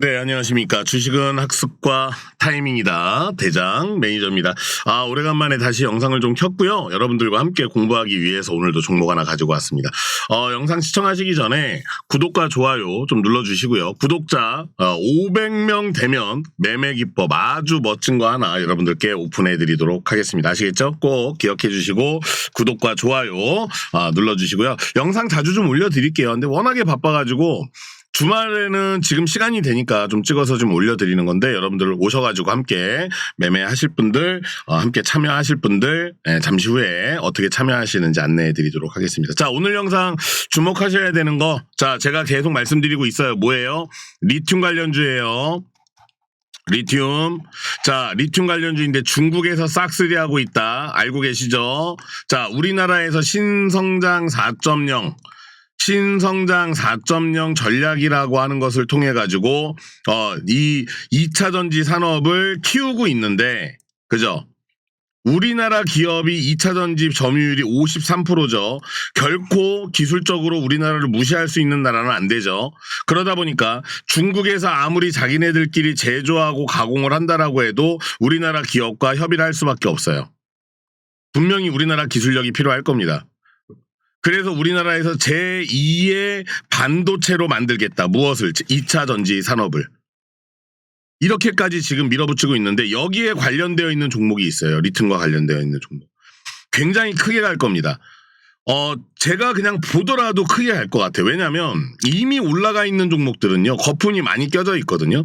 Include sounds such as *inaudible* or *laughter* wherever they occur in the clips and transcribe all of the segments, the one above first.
네, 안녕하십니까. 주식은 학습과 타이밍이다. 대장 매니저입니다. 아, 오래간만에 다시 영상을 좀 켰고요. 여러분들과 함께 공부하기 위해서 오늘도 종목 하나 가지고 왔습니다. 어, 영상 시청하시기 전에 구독과 좋아요 좀 눌러주시고요. 구독자 어, 500명 되면 매매 기법 아주 멋진 거 하나 여러분들께 오픈해 드리도록 하겠습니다. 아시겠죠? 꼭 기억해 주시고 구독과 좋아요 아, 눌러주시고요. 영상 자주 좀 올려드릴게요. 근데 워낙에 바빠가지고 주말에는 지금 시간이 되니까 좀 찍어서 좀 올려드리는 건데 여러분들 오셔가지고 함께 매매하실 분들 어, 함께 참여하실 분들 예, 잠시 후에 어떻게 참여하시는지 안내해드리도록 하겠습니다. 자 오늘 영상 주목하셔야 되는 거 자 제가 계속 말씀드리고 있어요. 뭐예요? 리튬 관련주예요. 리튬. 자, 리튬 관련주인데 중국에서 싹쓸이 하고 있다. 알고 계시죠? 자, 우리나라에서 신성장 4.0. 신성장 4.0 전략이라고 하는 것을 통해 가지고 어 이 2차 전지 산업을 키우고 있는데 그죠? 우리나라 기업이 2차 전지 점유율이 53%죠. 결코 기술적으로 우리나라를 무시할 수 있는 나라는 안 되죠. 그러다 보니까 중국에서 아무리 자기네들끼리 제조하고 가공을 한다라고 해도 우리나라 기업과 협의를 할 수밖에 없어요. 분명히 우리나라 기술력이 필요할 겁니다. 그래서 우리나라에서 제2의 반도체로 만들겠다. 무엇을? 2차 전지 산업을. 이렇게까지 지금 밀어붙이고 있는데 여기에 관련되어 있는 종목이 있어요. 리튬과 관련되어 있는 종목. 굉장히 크게 갈 겁니다. 어, 제가 그냥 보더라도 크게 갈 것 같아요. 왜냐면 이미 올라가 있는 종목들은요. 거품이 많이 껴져 있거든요.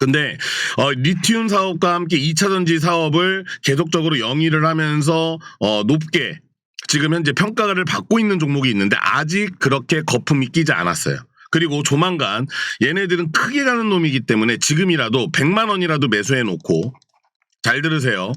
근데 어, 리튬 사업과 함께 2차 전지 사업을 계속적으로 영위를 하면서 어, 높게 지금 현재 평가를 받고 있는 종목이 있는데 아직 그렇게 거품이 끼지 않았어요. 그리고 조만간 얘네들은 크게 가는 놈이기 때문에 지금이라도 100만 원이라도 매수해 놓고 잘 들으세요.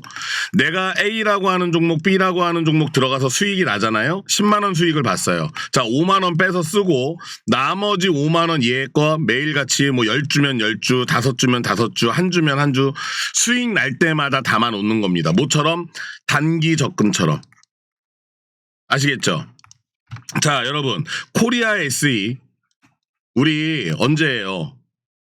내가 A라고 하는 종목, B라고 하는 종목 들어가서 수익이 나잖아요. 10만 원 수익을 봤어요. 자, 5만 원 빼서 쓰고 나머지 5만 원 얘거 매일같이 뭐 10주면 10주, 5주면 5주, 한 주면 한 주 수익 날 때마다 담아 놓는 겁니다. 모처럼 단기 접근처럼. 아시겠죠? 자, 여러분. 코리아 SE. 우리 언제예요?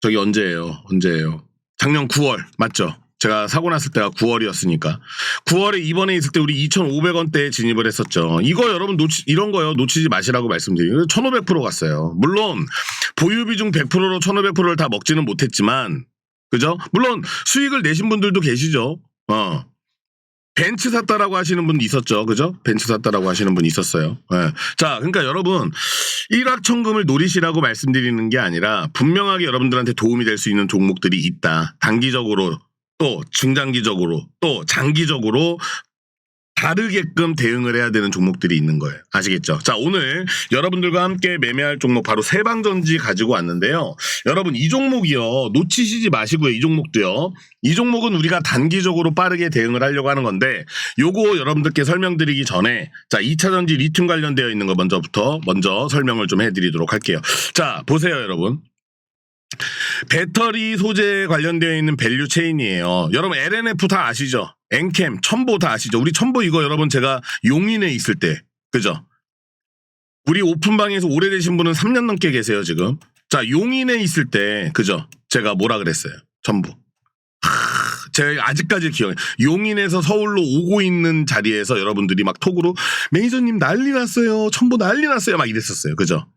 저기 언제예요? 언제예요? 작년 9월. 맞죠? 제가 사고 났을 때가 9월이었으니까. 9월에 이번에 있을 때 우리 2,500원대에 진입을 했었죠. 이거 여러분 놓치, 이런 거요. 놓치지 마시라고 말씀드리고 1,500% 갔어요. 물론 보유 비중 100%로 1,500%를 다 먹지는 못했지만 그죠? 물론 수익을 내신 분들도 계시죠. 어. 벤츠 샀다라고 하시는 분 있었죠. 그죠? 벤츠 샀다라고 하시는 분 있었어요. 예. 자, 그러니까 여러분 일확천금을 노리시라고 말씀드리는 게 아니라 분명하게 여러분들한테 도움이 될 수 있는 종목들이 있다. 단기적으로 또 중장기적으로 또 장기적으로 다르게끔 대응을 해야 되는 종목들이 있는 거예요. 아시겠죠? 자, 오늘 여러분들과 함께 매매할 종목 바로 세방전지 가지고 왔는데요. 여러분, 이 종목이요. 놓치시지 마시고요. 이 종목도요. 이 종목은 우리가 단기적으로 빠르게 대응을 하려고 하는 건데, 요거 여러분들께 설명드리기 전에, 자, 2차전지 리튬 관련되어 있는 거 먼저부터 먼저 설명을 좀 해드리도록 할게요. 자, 보세요, 여러분. 배터리 소재 관련되어 있는 밸류 체인이에요. 여러분 LNF 다 아시죠? 엔캠, 첨보 다 아시죠? 우리 첨보 이거 여러분 제가 용인에 있을 때 그죠? 우리 오픈방에서 오래되신 분은 3년 넘게 계세요 지금. 자 용인에 있을 때 그죠? 제가 뭐라 그랬어요? 첨보. 하, 제가 아직까지 기억해. 용인에서 서울로 오고 있는 자리에서 여러분들이 막 톡으로 매니저님 난리 났어요. 첨보 난리 났어요. 막 이랬었어요. 그죠?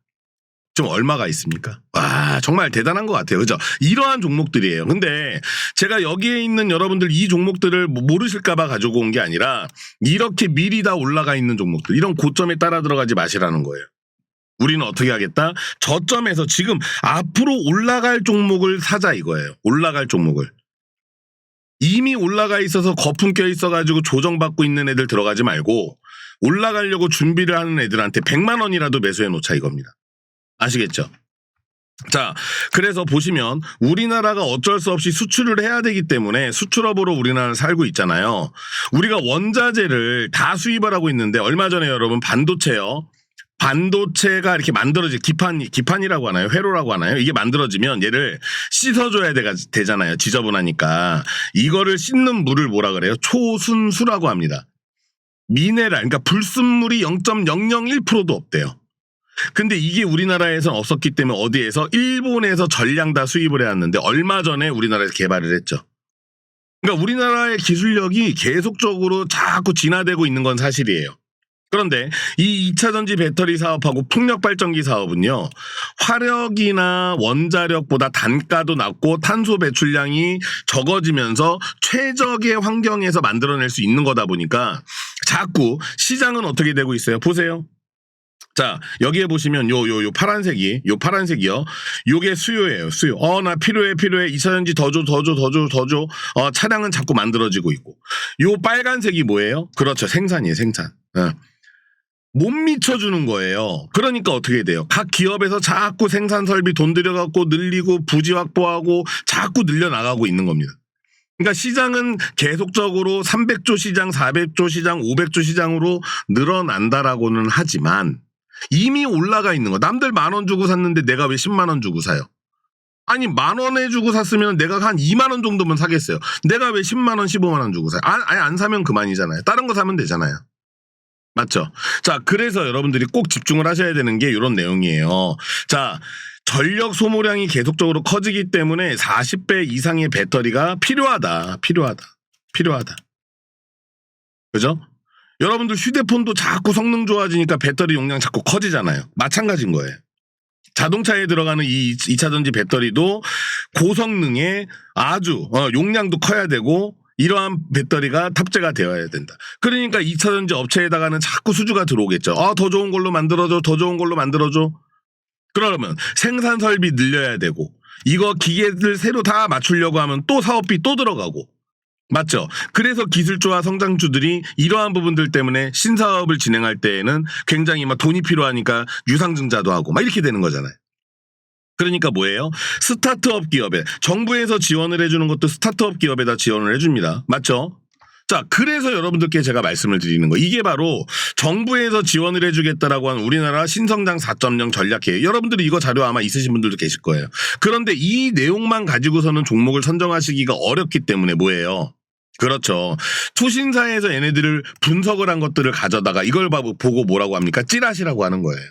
좀 얼마가 있습니까? 와, 정말 대단한 것 같아요. 그죠? 이러한 종목들이에요. 근데 제가 여기에 있는 여러분들 이 종목들을 뭐 모르실까봐 가지고 온 게 아니라 이렇게 미리 다 올라가 있는 종목들, 이런 고점에 따라 들어가지 마시라는 거예요. 우리는 어떻게 하겠다? 저점에서 지금 앞으로 올라갈 종목을 사자 이거예요. 올라갈 종목을. 이미 올라가 있어서 거품 껴 있어가지고 조정받고 있는 애들 들어가지 말고 올라가려고 준비를 하는 애들한테 100만 원이라도 매수해 놓자 이겁니다. 아시겠죠? 자, 그래서 보시면 우리나라가 어쩔 수 없이 수출을 해야 되기 때문에 수출업으로 우리나라를 살고 있잖아요. 우리가 원자재를 다 수입을 하고 있는데 얼마 전에 여러분 반도체요. 반도체가 이렇게 만들어지 기판 기판이라고 하나요? 회로라고 하나요? 이게 만들어지면 얘를 씻어줘야 되, 되잖아요. 지저분하니까 이거를 씻는 물을 뭐라 그래요? 초순수라고 합니다. 미네랄 그러니까 불순물이 0.001%도 없대요. 근데 이게 우리나라에선 없었기 때문에 어디에서 일본에서 전량 다 수입을 해왔는데 얼마 전에 우리나라에서 개발을 했죠. 그러니까 우리나라의 기술력이 계속적으로 자꾸 진화되고 있는 건 사실이에요. 그런데 이 2차 전지 배터리 사업하고 풍력 발전기 사업은요. 화력이나 원자력보다 단가도 낮고 탄소 배출량이 적어지면서 최적의 환경에서 만들어낼 수 있는 거다 보니까 자꾸 시장은 어떻게 되고 있어요? 보세요. 자, 여기에 보시면 요, 요, 요 파란색이, 요 파란색이요. 요게 수요예요, 수요. 어, 나 필요해, 필요해. 2차 전지 더 줘, 더 줘, 더 줘, 더 줘. 어, 차량은 자꾸 만들어지고 있고. 요 빨간색이 뭐예요? 그렇죠. 생산이에요, 생산. 어. 못 미쳐주는 거예요. 그러니까 어떻게 돼요? 각 기업에서 자꾸 생산 설비 돈 들여갖고 늘리고 부지 확보하고 자꾸 늘려나가고 있는 겁니다. 그러니까 시장은 계속적으로 300조 시장, 400조 시장, 500조 시장으로 늘어난다라고는 하지만 이미 올라가 있는 거. 남들 만 원 주고 샀는데 내가 왜 10만 원 주고 사요? 아니 만 원에 주고 샀으면 내가 한 2만 원 정도면 사겠어요. 내가 왜 10만 원, 15만 원 주고 사요? 아, 아니 안 사면 그만이잖아요. 다른 거 사면 되잖아요. 맞죠? 자, 그래서 여러분들이 꼭 집중을 하셔야 되는 게 이런 내용이에요. 자, 전력 소모량이 계속적으로 커지기 때문에 40배 이상의 배터리가 필요하다. 필요하다. 필요하다. 그죠? 여러분들 휴대폰도 자꾸 성능 좋아지니까 배터리 용량 자꾸 커지잖아요. 마찬가지인 거예요. 자동차에 들어가는 이 2차 전지 배터리도 고성능에 아주 어, 용량도 커야 되고 이러한 배터리가 탑재가 되어야 된다. 그러니까 2차 전지 업체에다가는 자꾸 수주가 들어오겠죠. 아, 더 좋은 걸로 만들어줘, 더 좋은 걸로 만들어줘. 그러면 생산 설비 늘려야 되고, 이거 기계들 새로 다 맞추려고 하면 또 사업비 또 들어가고. 맞죠? 그래서 기술주와 성장주들이 이러한 부분들 때문에 신사업을 진행할 때에는 굉장히 막 돈이 필요하니까 유상증자도 하고 막 이렇게 되는 거잖아요. 그러니까 뭐예요? 스타트업 기업에 정부에서 지원을 해주는 것도 스타트업 기업에다 지원을 해줍니다. 맞죠? 자, 그래서 여러분들께 제가 말씀을 드리는 거. 이게 바로 정부에서 지원을 해주겠다라고 하는 우리나라 신성장 4.0 전략회의. 여러분들이 이거 자료 아마 있으신 분들도 계실 거예요. 그런데 이 내용만 가지고서는 종목을 선정하시기가 어렵기 때문에 뭐예요? 그렇죠. 투신사에서 얘네들을 분석을 한 것들을 가져다가 이걸 봐- 보고 뭐라고 합니까? 찌라시라고 하는 거예요.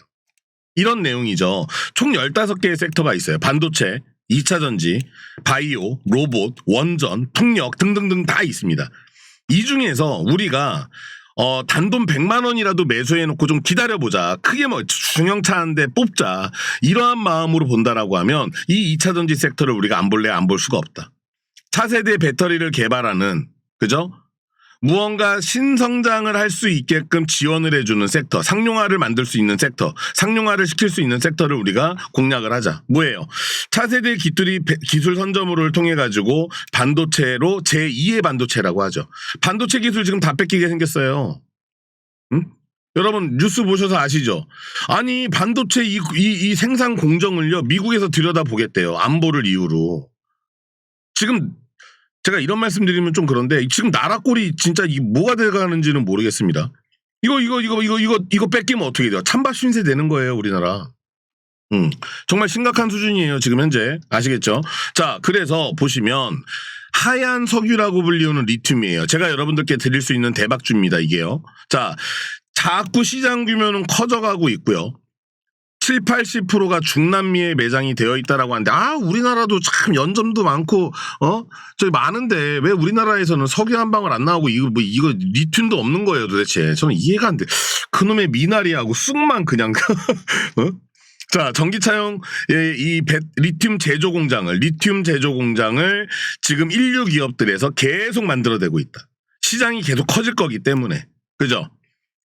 이런 내용이죠. 총 15개의 섹터가 있어요. 반도체, 2차 전지, 바이오, 로봇, 원전, 풍력 등등등 다 있습니다. 이 중에서 우리가 어, 단돈 100만 원이라도 매수해놓고 좀 기다려보자. 크게 뭐 중형차 한 대 뽑자. 이러한 마음으로 본다라고 하면 이 2차 전지 섹터를 우리가 안 볼래 안 볼 수가 없다. 차세대 배터리를 개발하는 그죠? 무언가 신성장을 할 수 있게끔 지원을 해주는 sek터, 상용화를 만들 수 있는 섹터, 상용화를 시킬 수 있는 섹터를 우리가 공략을 하자. 뭐예요? 차세대 기술이 배- 기술 선점을 통해 가지고 반도체로 제2의 반도체라고 하죠. 반도체 기술 지금 다 뺏기게 생겼어요. 응? 여러분 뉴스 보셔서 아시죠? 아니 반도체 이, 이, 이 생산 공정을요 미국에서 들여다 보겠대요 안보를 이유로 지금 제가 이런 말씀드리면 좀 그런데 지금 나라 꼴이 진짜 이 뭐가 돼가는지는 모르겠습니다. 이거 이거 이거 이거 이거 이거 뺏기면 어떻게 돼요? 찬밥 신세 되는 거예요 우리나라. 음 정말 심각한 수준이에요 지금 현재 아시겠죠? 자 그래서 보시면 하얀 석유라고 불리우는 리튬이에요. 제가 여러분들께 드릴 수 있는 대박주입니다 이게요. 자 자꾸 시장 규모는 커져가고 있고요. 7, 80%가 중남미에 매장이 되어 있다라고 하는데 아 우리나라도 참 연점도 많고 어 저기 많은데 왜 우리나라에서는 석유 한 방울 안 나오고 이거 뭐 이거 리튬도 없는 거예요 도대체 저는 이해가 안 돼. 그놈의 미나리하고 쑥만 그냥 *laughs* 어? 자 전기차용 예, 이 배- 리튬 제조 공장을 리튬 제조 공장을 지금 인류 기업들에서 계속 만들어내고 있다. 시장이 계속 커질 거기 때문에 그죠?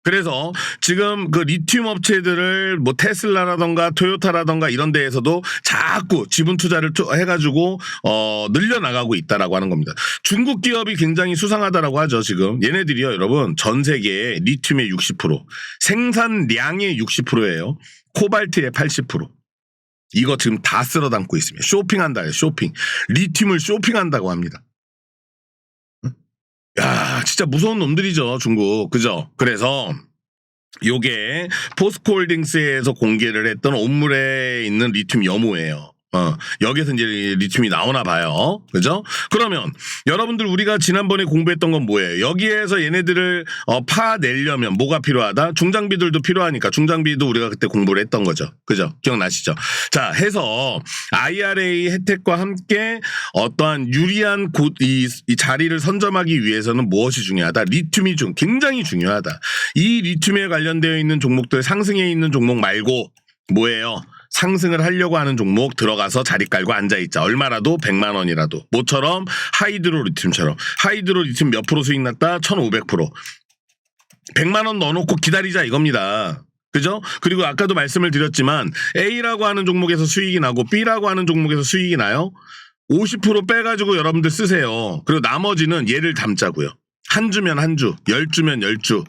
그래서 지금 그 리튬 업체들을 뭐 테슬라라던가 토요타라던가 이런 데에서도 자꾸 지분 투자를 투- 해가지고 어 늘려나가고 있다라고 하는 겁니다. 중국 기업이 굉장히 수상하다라고 하죠 지금 얘네들이요 여러분 전 세계의 리튬의 60% 생산량의 60%예요. 코발트의 80% 이거 지금 다 쓸어 담고 있습니다. 쇼핑한다 요 쇼핑 리튬을 쇼핑한다고 합니다. 야, 진짜 무서운 놈들이죠, 중국. 그죠? 그래서 요게 포스코홀딩스에서 공개를 했던 온물에 있는 리튬 염호예요. 어, 여기서 이제 리튬이 나오나 봐요. 그죠? 그러면 여러분들 우리가 지난번에 공부했던 건 뭐예요? 여기에서 얘네들을 어, 파내려면 뭐가 필요하다? 중장비들도 필요하니까 중장비도 우리가 그때 공부를 했던 거죠. 그죠? 기억나시죠? 자, 해서 IRA 혜택과 함께 어떠한 유리한 곳, 이, 이 자리를 선점하기 위해서는 무엇이 중요하다? 리튬이 중, 굉장히 중요하다. 이 리튬에 관련되어 있는 종목들 상승해 있는 종목 말고 뭐예요? 상승을 하려고 하는 종목 들어가서 자리 깔고 앉아있자. 얼마라도 100만 원이라도. 모처럼 하이드로 리튬처럼. 하이드로 리튬 몇 프로 수익 났다? 1500%. 100만 원 넣어놓고 기다리자 이겁니다. 그죠? 그리고 아까도 말씀을 드렸지만 A라고 하는 종목에서 수익이 나고 B라고 하는 종목에서 수익이 나요. 50% 빼가지고 여러분들 쓰세요. 그리고 나머지는 얘를 담자고요. 한 주면 한 주, 열 주면 열 주,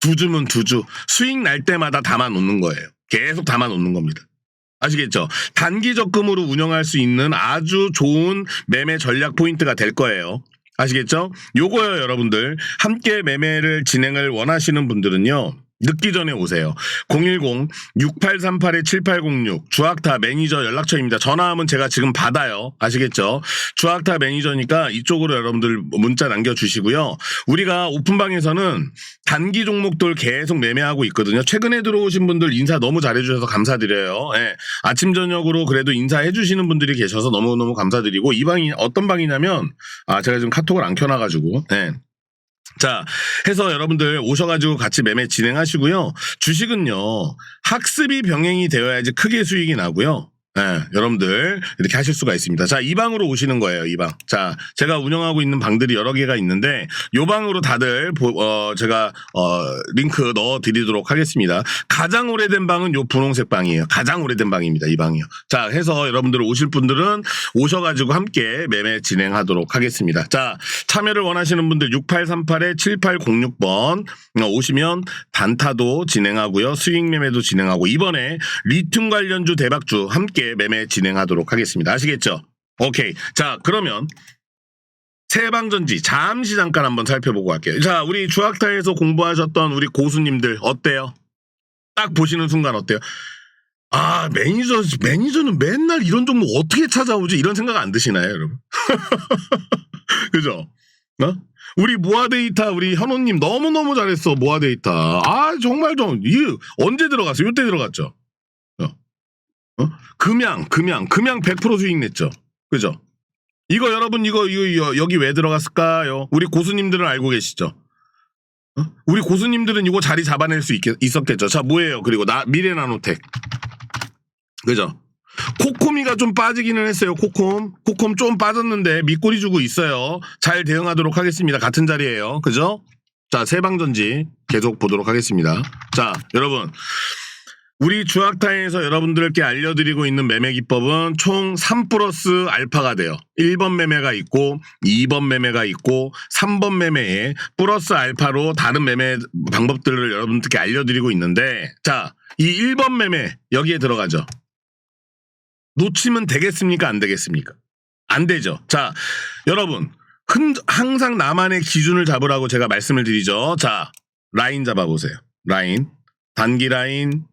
두 주면 두 주. 수익 날 때마다 담아 놓는 거예요. 계속 담아 놓는 겁니다. 아시겠죠? 단기 적금으로 운영할 수 있는 아주 좋은 매매 전략 포인트가 될 거예요. 아시겠죠? 요거요, 여러분들. 함께 매매를 진행을 원하시는 분들은요. 늦기 전에 오세요. 010-6838-7806 주학타 매니저 연락처입니다. 전화하면 제가 지금 받아요. 아시겠죠? 주학타 매니저니까 이쪽으로 여러분들 문자 남겨주시고요. 우리가 오픈방에서는 단기 종목들 계속 매매하고 있거든요. 최근에 들어오신 분들 인사 너무 잘해주셔서 감사드려요. 예. 아침, 저녁으로 그래도 인사해주시는 분들이 계셔서 너무너무 감사드리고 이 방이 어떤 방이냐면 아, 제가 지금 카톡을 안 켜놔가지고 예. 자, 해서 여러분들 오셔가지고 같이 매매 진행하시고요. 주식은요, 학습이 병행이 되어야지 크게 수익이 나고요. 예, 여러분들 이렇게 하실 수가 있습니다. 자, 이 방으로 오시는 거예요, 이 방. 자, 제가 운영하고 있는 방들이 여러 개가 있는데 요 방으로 다들 보- 어, 제가 어, 링크 넣어 드리도록 하겠습니다. 가장 오래된 방은 요 분홍색 방이에요. 가장 오래된 방입니다, 이 방이요. 자, 해서 여러분들 오실 분들은 오셔 가지고 함께 매매 진행하도록 하겠습니다. 자, 참여를 원하시는 분들 6838-7806번 오시면 단타도 진행하고요. 수익 매매도 진행하고 이번에 리튬 관련주 대박주 함께 매매 진행하도록 하겠습니다. 아시겠죠? 오케이. 자, 그러면 세방전지 잠시 잠깐 한번 살펴보고 갈게요. 자, 우리 주학타에서 공부하셨던 우리 고수님들 어때요? 딱 보시는 순간 어때요? 아, 매니저, 매니저는 맨날 이런 종목 어떻게 찾아오지? 이런 생각 안 드시나요, 여러분? *laughs* 그죠? 어? 우리 모아데이터, 우리 현호님 너무너무 잘했어, 모아데이터. 아, 정말 좀, 이, 언제 들어갔어? 요때 들어갔죠? 어? 어? 금양, 금양, 금양 100% 수익 냈죠? 그죠? 이거 여러분, 이거, 이거, 여기 왜 들어갔을까요? 우리 고수님들은 알고 계시죠? 어? 우리 고수님들은 이거 자리 잡아낼 수 있, 있었겠죠? 자, 뭐예요? 그리고 나, 미래 나노텍. 그죠? 코코미가 좀 빠지기는 했어요. 코콤. 코콤 좀 빠졌는데 밑꼬리 주고 있어요. 잘 대응하도록 하겠습니다. 같은 자리에요. 그죠? 자, 세방전지 계속 보도록 하겠습니다. 자, 여러분. 우리 주학타에서 여러분들께 알려드리고 있는 매매 기법은 총 3 플러스 알파가 돼요. 1번 매매가 있고, 2번 매매가 있고, 3번 매매에 플러스 알파로 다른 매매 방법들을 여러분들께 알려드리고 있는데, 자, 이 1번 매매, 여기에 들어가죠. 놓치면 되겠습니까? 안 되겠습니까? 안 되죠. 자, 여러분. 흔, 항상 나만의 기준을 잡으라고 제가 말씀을 드리죠. 자, 라인 잡아보세요. 라인. 단기 라인,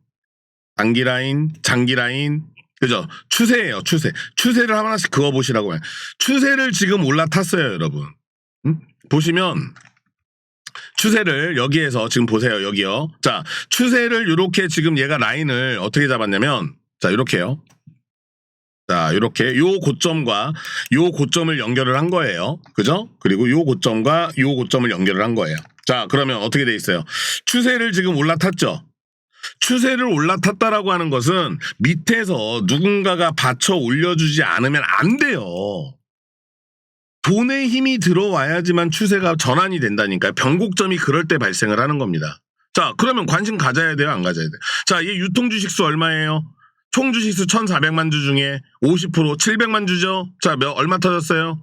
단기 라인, 장기 라인. 그죠? 추세예요, 추세. 추세를 하나씩 그어보시라고 해요. 추세를 지금 올라탔어요, 여러분. 음? 보시면, 추세를 여기에서 지금 보세요, 여기요. 자, 추세를 이렇게 지금 얘가 라인을 어떻게 잡았냐면, 자, 이렇게요. 자, 이렇게 요 고점과 요 고점을 연결을 한 거예요. 그죠? 그리고 요 고점과 요 고점을 연결을 한 거예요. 자, 그러면 어떻게 돼 있어요? 추세를 지금 올라탔죠? 추세를 올라탔다라고 하는 것은 밑에서 누군가가 받쳐 올려주지 않으면 안 돼요. 돈의 힘이 들어와야지만 추세가 전환이 된다니까요. 변곡점이 그럴 때 발생을 하는 겁니다. 자, 그러면 관심 가져야 돼요? 안 가져야 돼요? 자, 얘 유통 주식수 얼마예요? 총 주식수 1,400만 주 중에 50% 700만 주죠? 자, 몇, 얼마 터졌어요?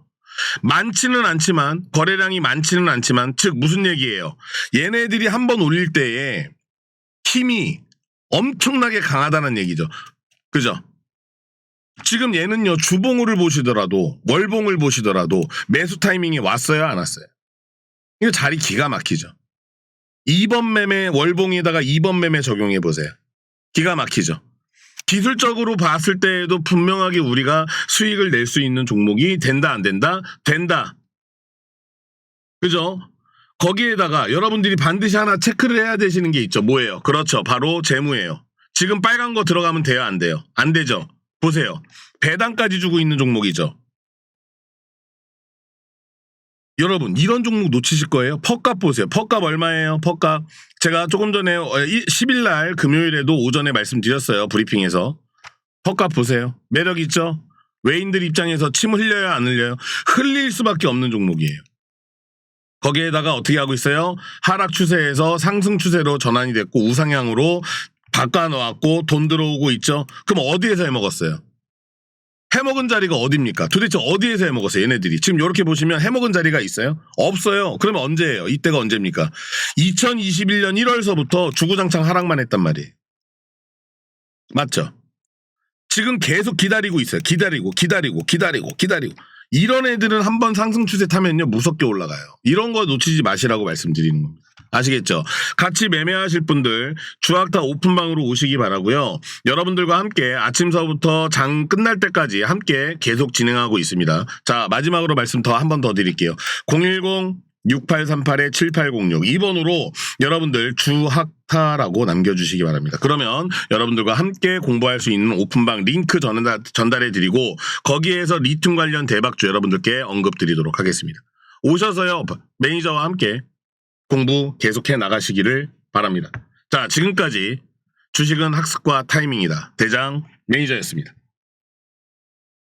많지는 않지만, 거래량이 많지는 않지만, 즉, 무슨 얘기예요? 얘네들이 한 번 올릴 때에 힘이 엄청나게 강하다는 얘기죠. 그죠? 지금 얘는요, 주봉을 보시더라도, 월봉을 보시더라도, 매수 타이밍이 왔어요, 안 왔어요? 이거 자리 기가 막히죠. 2번 매매, 월봉에다가 2번 매매 적용해 보세요. 기가 막히죠. 기술적으로 봤을 때에도 분명하게 우리가 수익을 낼 수 있는 종목이 된다 안 된다? 된다. 그죠? 거기에다가 여러분들이 반드시 하나 체크를 해야 되시는 게 있죠. 뭐예요? 그렇죠. 바로 재무예요. 지금 빨간 거 들어가면 돼요? 안 돼요? 안 되죠. 보세요. 배당까지 주고 있는 종목이죠. 여러분 이런 종목 놓치실 거예요. 퍽값 보세요. 퍽값 얼마예요? 퍽값 제가 조금 전에 10일 날 금요일에도 오전에 말씀드렸어요. 브리핑에서 퍽값 보세요. 매력 있죠? 외인들 입장에서 침 흘려요 안 흘려요? 흘릴 수밖에 없는 종목이에요. 거기에다가 어떻게 하고 있어요? 하락 추세에서 상승 추세로 전환이 됐고 우상향으로 바꿔놓았고 돈 들어오고 있죠. 그럼 어디에서 해먹었어요? 해먹은 자리가 어딥니까? 도대체 어디에서 해먹었어요, 얘네들이? 지금 이렇게 보시면 해먹은 자리가 있어요? 없어요. 그러면 언제예요? 이때가 언제입니까? 2021년 1월서부터 주구장창 하락만 했단 말이에요. 맞죠? 지금 계속 기다리고 있어요. 기다리고, 기다리고, 기다리고, 기다리고. 이런 애들은 한번 상승 추세 타면요, 무섭게 올라가요. 이런 거 놓치지 마시라고 말씀드리는 겁니다. 아시겠죠? 같이 매매하실 분들 주학타 오픈방으로 오시기 바라고요. 여러분들과 함께 아침서부터 장 끝날 때까지 함께 계속 진행하고 있습니다. 자 마지막으로 말씀 더 한 번 더 드릴게요. 010 6838-7806 2번으로 여러분들 주학타라고 남겨주시기 바랍니다. 그러면 여러분들과 함께 공부할 수 있는 오픈방 링크 전달, 전달해드리고 거기에서 리튬 관련 대박주 여러분들께 언급드리도록 하겠습니다. 오셔서요 매니저와 함께 공부 계속해 나가시기를 바랍니다. 자, 지금까지 주식은 학습과 타이밍이다. 대장 매니저였습니다.